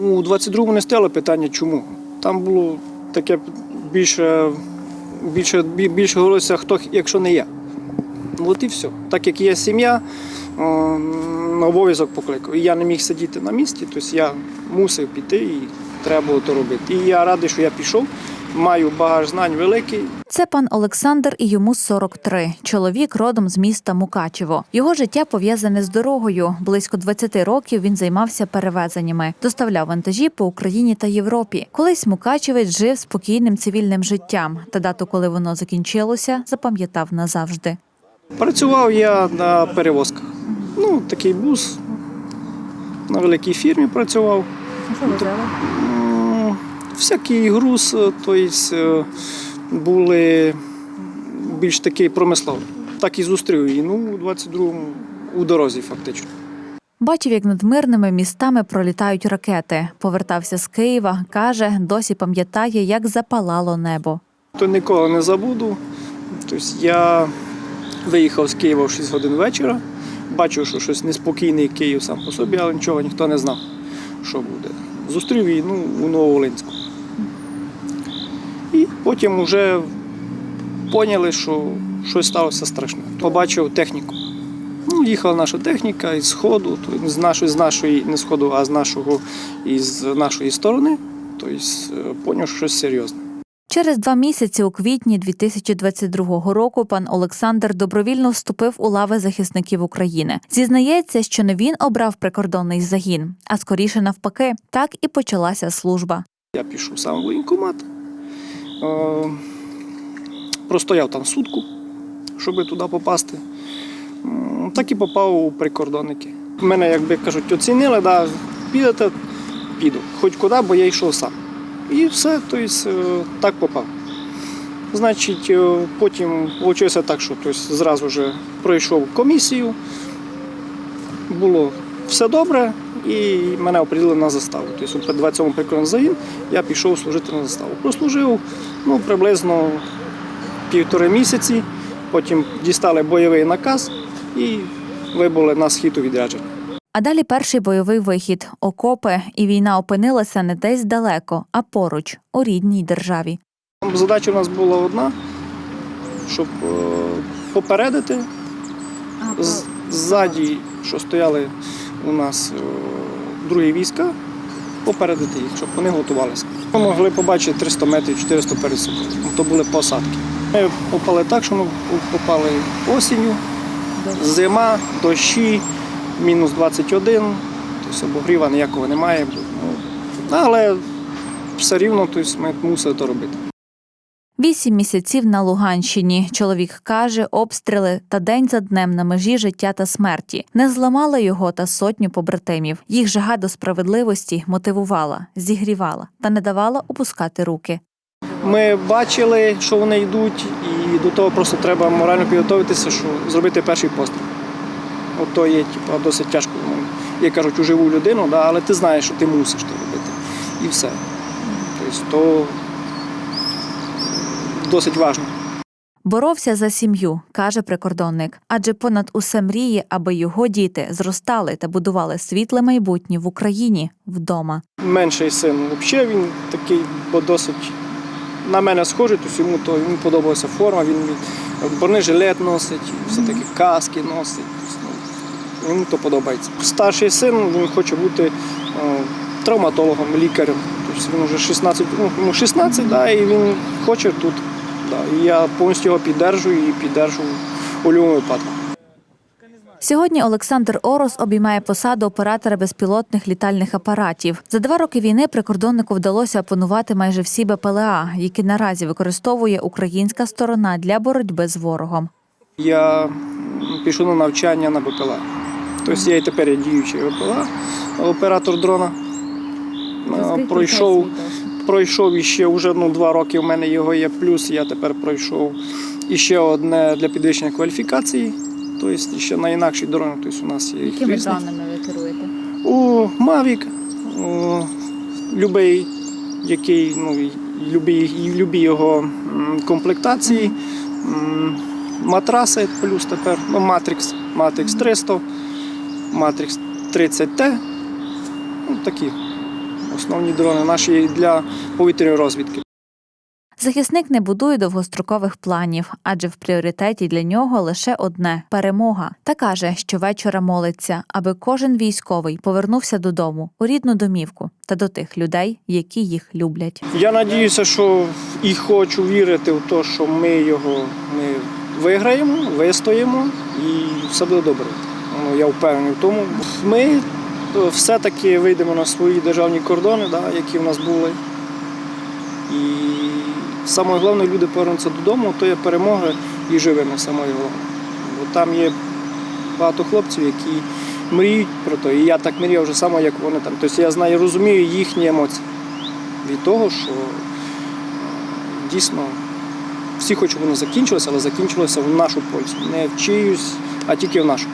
У 22-му не стояло питання, чому. Там було таке більше, більше, бі- більше говорилося, хто, якщо не я. Ну, От і все. Так як є сім'я, обов'язок покликав. І я не міг сидіти на місці, тобто я мусив піти і треба було то робити. І я радий, що я пішов, маю багаж знань великий. Це пан Олександр і йому 43. Чоловік родом з міста Мукачево. Його життя пов'язане з дорогою. Близько 20 років він займався перевезеннями, доставляв вантажі по Україні та Європі. Колись Мукачевець жив спокійним цивільним життям. Та дату, коли воно закінчилося, запам'ятав назавжди. Працював я на перевозках. Ну, такий бус. На великій фірмі працював. М, Всякий груз, е, тобто були більш такий промисловий. Так і зустрів її. Ну, у 22-му у дорозі фактично. Бачив, як над мирними містами пролітають ракети. Повертався з Києва. каже, досі пам'ятає, як запалало небо. То нікого не забуду. Тобто я виїхав з Києва в 6 годин вечора. Бачив, що щось неспокійний Київ сам по собі, але нічого ніхто не знав, що буде. Зустрів війну у Нововолинську. Потім вже поняли, що щось сталося страшне. Побачив техніку. Ну, їхала наша техніка із сходу, то з нашої, з нашої, не сходу, а з нашого із нашої сторони. Тобто, е, поняв, що щось серйозне. Через два місяці у квітні 2022 року пан Олександр добровільно вступив у лави захисників України. Зізнається, що не він обрав прикордонний загін, а скоріше навпаки, так і почалася служба. Я пішов сам в воєнкомат. Е, Простояв там сутку, щоб туди попасти. Так і попав у прикордонники. Мене, як би кажуть, оцінили, да, підете, піду. Хоч куди, бо я йшов сам. І все, тобто, так попав. Значить, е, потім вийшло так, що тобто, зразу вже пройшов комісію, було все добре, і мене оприділили на заставу. Тобто у 27-му прикордонний загін я пішов служити на заставу. Прослужив ну, приблизно півтори місяці, потім дістали бойовий наказ і вибули на схід у відрядження. А далі перший бойовий вихід окопи, і війна опинилася не десь далеко, а поруч у рідній державі. Задача у нас була одна, щоб е, попередити з- ззаді, що стояли у нас е, другі війська, попередити їх, щоб вони готувалися. Ми могли побачити 300 метрів, 400 перед собою. То були посадки. Ми попали так, що ми попали осінню, зима, дощі, мінус 21, тобто обогріва ніякого немає. Ну, але все рівно тобто, ми мусили то робити. Вісім місяців на Луганщині. Чоловік каже, обстріли та день за днем на межі життя та смерті не зламали його та сотню побратимів. Їх жага до справедливості мотивувала, зігрівала та не давала опускати руки. Ми бачили, що вони йдуть, і до того просто треба морально підготуватися, що зробити перший постріл. От то є типу, досить тяжко. Як кажуть, у живу людину, але ти знаєш, що ти мусиш то робити. І все. Тобто, то досить важливо. Боровся за сім'ю, каже прикордонник, адже понад усе мріє, аби його діти зростали та будували світле майбутнє в Україні вдома. Менший син взагалі він такий, бо досить на мене схожий, тобто йому то йому подобалася форма, він бронежилет носить, все таки каски носить. Ну, Йому то подобається. Старший син він хоче бути е, травматологом, лікарем. Тобто він вже 16, ну, 16, да, і він хоче тут. І я повністю його піддержую і піддержую у будь-якому випадку. Сьогодні Олександр Орос обіймає посаду оператора безпілотних літальних апаратів. За два роки війни прикордоннику вдалося опанувати майже всі БПЛА, які наразі використовує українська сторона для боротьби з ворогом. Я пішов на навчання на БПЛА. Тобто я і тепер є діючий БПЛА, оператор дрона. Пройшов, пройшов іще вже ну, два роки. У мене його є плюс. Я тепер пройшов іще одне для підвищення кваліфікації. Тобто ще на інакші дрони. Тобто у нас є Якими різні. дронами ви керуєте? У Mavic, у, любий, який, ну, любі, любі його комплектації, матраси плюс тепер, ну, Matrix, Matrix 300, Matrix 30T, ну, такі Основні дрони наші для повітряної розвідки. Захисник не будує довгострокових планів, адже в пріоритеті для нього лише одне перемога. Та каже, що вечора молиться, аби кожен військовий повернувся додому у рідну домівку та до тих людей, які їх люблять. Я надіюся, що і хочу вірити в те, що ми його ми виграємо, вистоїмо і все буде добре. Ну, я впевнений в тому. Ми все-таки вийдемо на свої державні кордони, да, які в нас були. І саме головне, люди повернуться додому, то є перемога і живими саме головне. Бо там є багато хлопців, які мріють про те. І я так мріяв вже саме, як вони там. Тобто я знаю, розумію їхні емоції від того, що е, дійсно всі хочуть, щоб воно закінчилося, але закінчилося в нашу пользу. Не в чиюсь, а тільки в нашу.